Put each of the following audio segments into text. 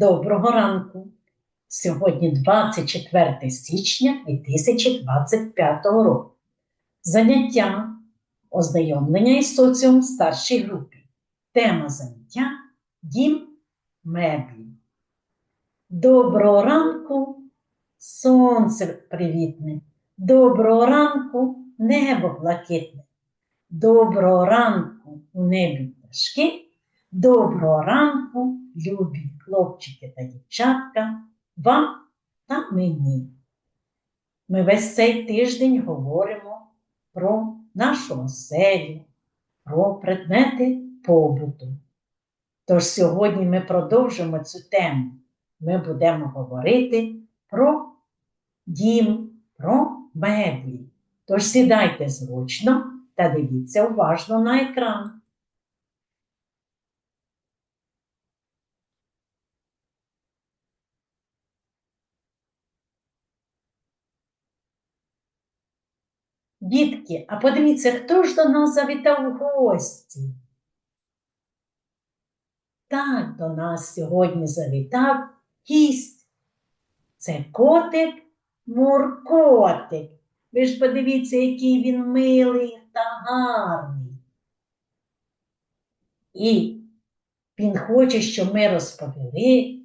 Доброго ранку! Сьогодні 24 січня 2025 року. Заняття ознайомлення із соціумом в старшій групі. Тема заняття Дім меблі. Доброго ранку, сонце привітне. Доброго ранку, небо блакитне. Доброго ранку у небі пташки. Доброго ранку, любі хлопчики та дівчатка, вам та мені. Ми весь цей тиждень говоримо про нашу оселю, про предмети побуту. Тож сьогодні ми продовжимо цю тему. Ми будемо говорити про дім, про меблі. Тож сідайте зручно та дивіться уважно на екран. Дітки, а подивіться, хто ж до нас завітав у гості? Так, до нас сьогодні завітав гість. Це котик Муркотик. Ви ж подивіться, який він милий та гарний. І він хоче, щоб ми розповіли,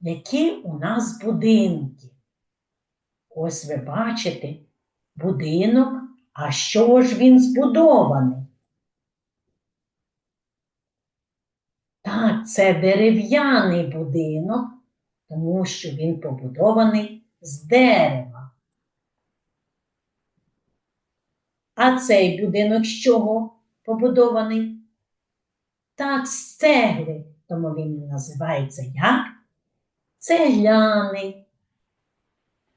які у нас будинки. Ось ви бачите будинок. А що ж він збудований? Так, це дерев'яний будинок, тому що він побудований з дерева. А цей будинок з чого побудований? Так, з цегли, тому він називається як? Цегляний.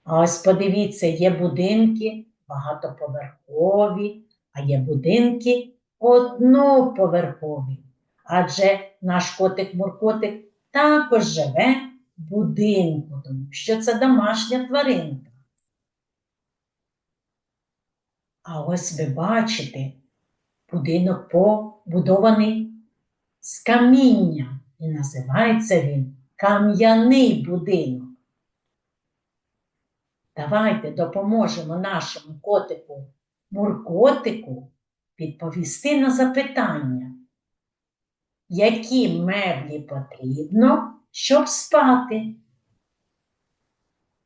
А ось подивіться, є будинки багатоповерхові, а є будинки одноповерхові. Адже наш котик-муркотик також живе в будинку, тому що це домашня тваринка. А ось ви бачите, будинок побудований з каміння, і називається він кам'яний будинок. Давайте допоможемо нашому котику муркотику відповісти на запитання, які меблі потрібно, щоб спати.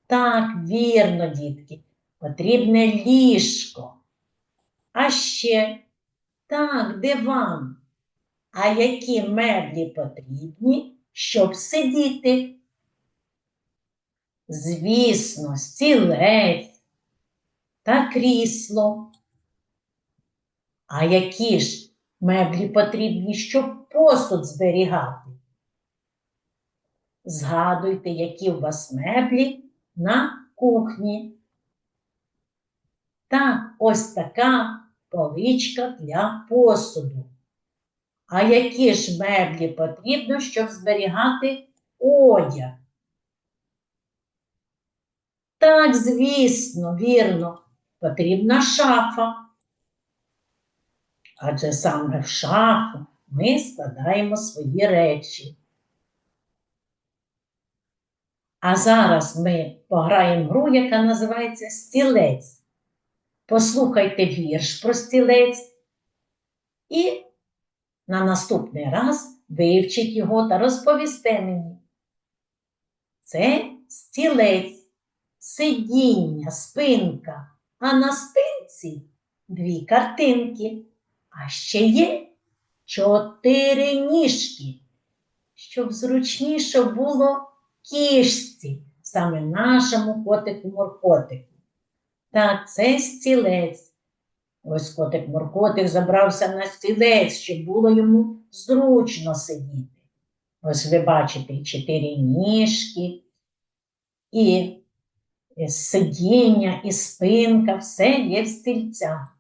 Так, вірно, дітки, потрібне ліжко. А ще так, диван. А які меблі потрібні, щоб сидіти? Звісно, стілець та крісло. А які ж меблі потрібні, щоб посуд зберігати? Згадуйте, які у вас меблі на кухні. Так, ось така поличка для посуду. А які ж меблі потрібно, щоб зберігати одяг? Так, звісно, вірно, потрібна шафа. Адже саме в шафу ми складаємо свої речі. А зараз ми пограємо гру, яка називається стілець. Послухайте вірш про стілець і на наступний раз вивчіть його та розповісте мені. Це стілець сидіння, спинка, а на спинці дві картинки. А ще є чотири ніжки, щоб зручніше було кішці, саме нашому котику-моркотику. Так, це стілець. Ось котик-моркотик забрався на стілець, щоб було йому зручно сидіти. Ось ви бачите чотири ніжки і сидіння, і спинка, все є в стільцях.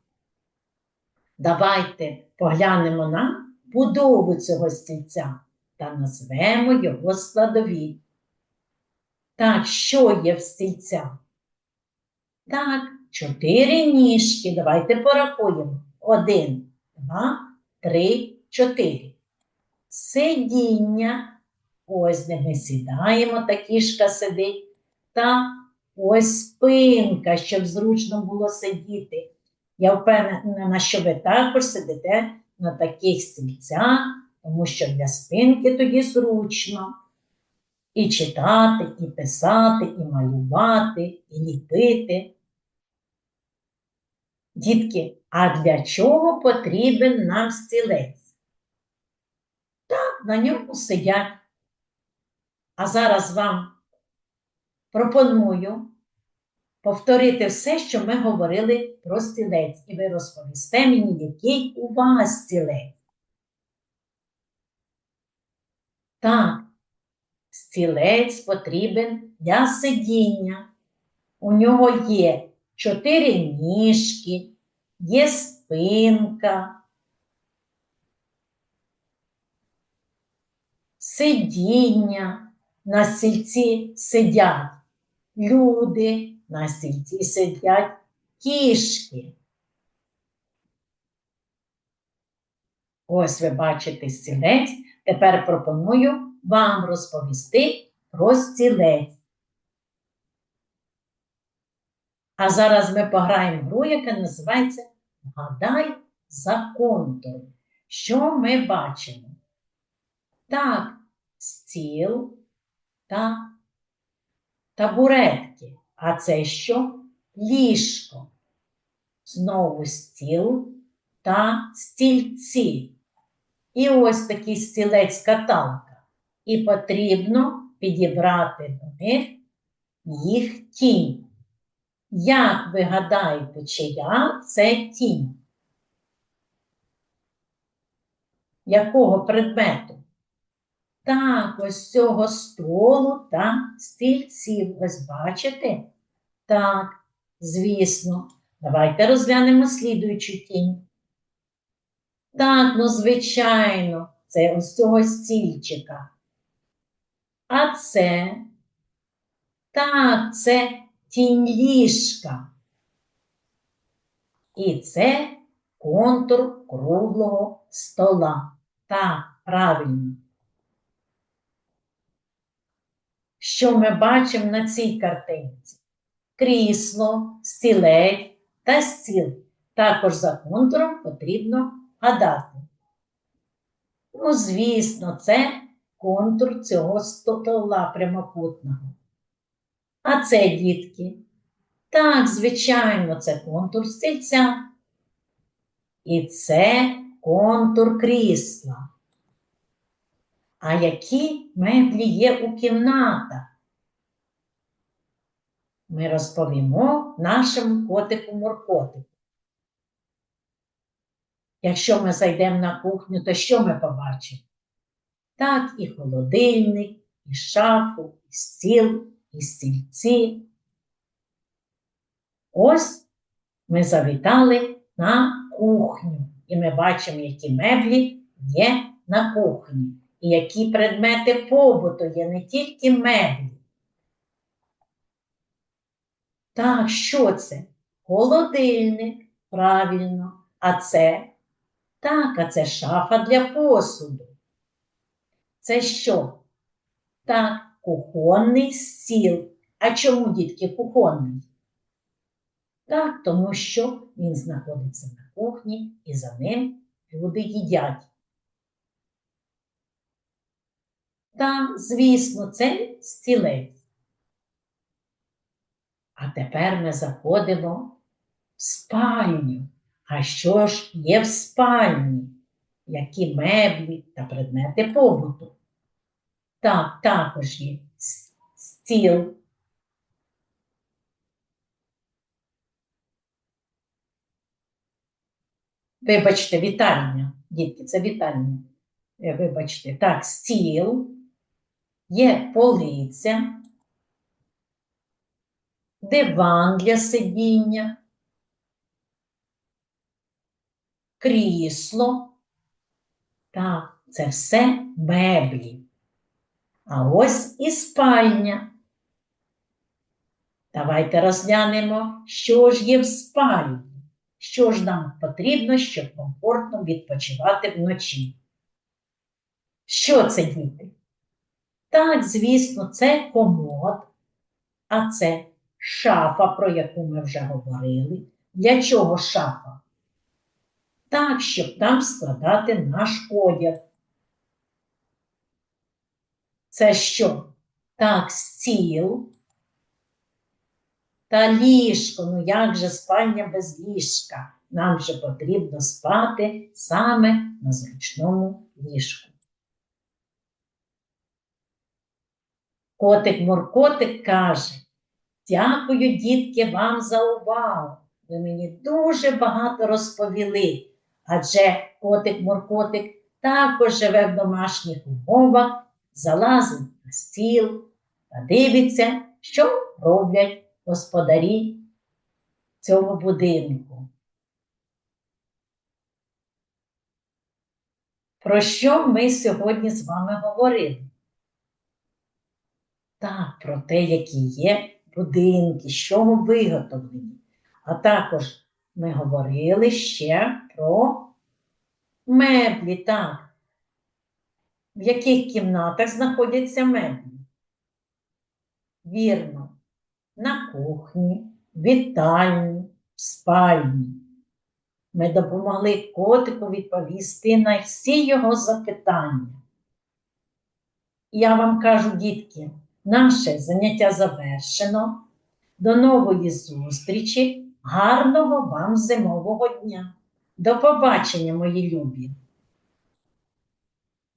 Давайте поглянемо на будову цього стільця та назвемо його складові. Так, що є в стільця? Так, чотири ніжки. Давайте порахуємо. Один, два, три, чотири. Сидіння, ось де ми сідаємо, та кішка сидить. Та ось спинка, щоб зручно було сидіти. Я впевнена, що ви також сидите на таких стільцях, тому що для спинки тоді зручно і читати, і писати, і малювати, і ліпити. Дітки, а для чого потрібен нам стілець? Так, на ньому сидять. А зараз вам пропоную повторити все, що ми говорили про стілець, і ви розповісте мені, який у вас стілець. Так, стілець потрібен для сидіння. У нього є чотири ніжки, є спинка, сидіння, на стільці сидять люди, на стільці сидять кішки. Ось ви бачите стілець. Тепер пропоную вам розповісти про стілець. А зараз ми пограємо в гру, яка називається Вгадай за контур. Що ми бачимо? Так, стіл та табуретки. А це що? Ліжко. Знову стіл та стільці. І ось такий стілець каталка. І потрібно підібрати до них їх тінь. Як ви гадаєте, чия це тінь? Якого предмету? Так, ось цього столу та стільців. Ось бачите? Так, звісно. Давайте розглянемо слідуючу тінь. Так, ну, звичайно, це ось цього стільчика. А це, так, це тінь ліжка. І це контур круглого стола. Так, правильно. Що ми бачимо на цій картинці? Крісло, стілець та стіл. Також за контуром потрібно гадати. Ну, звісно, це контур цього стола прямокутного. А це, дітки? Так, звичайно, це контур стільця. І це контур крісла. А які меблі є у кімнатах? Ми розповімо нашому котику моркотику. Якщо ми зайдемо на кухню, то що ми побачимо? Так, і холодильник, і шафу, і стіл, і стільці. Ось ми завітали на кухню, і ми бачимо, які меблі є на кухні, які предмети побуту є не тільки меблі. Так, що це? Холодильник, правильно, а це так, а це шафа для посуду. Це що? Так, кухонний стіл. А чому, дітки, кухонний? Так, тому що він знаходиться на кухні і за ним люди їдять. Так, звісно, це стілець. А тепер ми заходимо в спальню. А що ж є в спальні? Які меблі та предмети побуту? Так, також є стіл. Вибачте, вітальня. Дітки, це вітальня. Е, Вибачте, так, стіл, є полиця, диван для сидіння, крісло. Так, це все меблі. А ось і спальня. Давайте розглянемо, що ж є в спальні, що ж нам потрібно, щоб комфортно відпочивати вночі. Що це, діти? Так, звісно, це комод, а це шафа, про яку ми вже говорили. Для чого шафа? Так, щоб там складати наш одяг. Це що? Так, стіл та ліжко. Ну як же спальня без ліжка? Нам же потрібно спати саме на зручному ліжку. Котик Муркотик каже: Дякую, дітки, вам за увагу. Ви мені дуже багато розповіли, адже котик Муркотик також живе в домашніх умовах, залазить на стіл та дивиться, що роблять господарі цього будинку. Про що ми сьогодні з вами говорили? Так, про те, які є будинки, з чого виготовлені. А також ми говорили ще про меблі, так. В яких кімнатах знаходяться меблі? Вірно, на кухні, вітальні, спальні. Ми допомогли котику відповісти на всі його запитання. Я вам кажу, дітки, наше заняття завершено. До нової зустрічі, гарного вам зимового дня. До побачення, мої любі!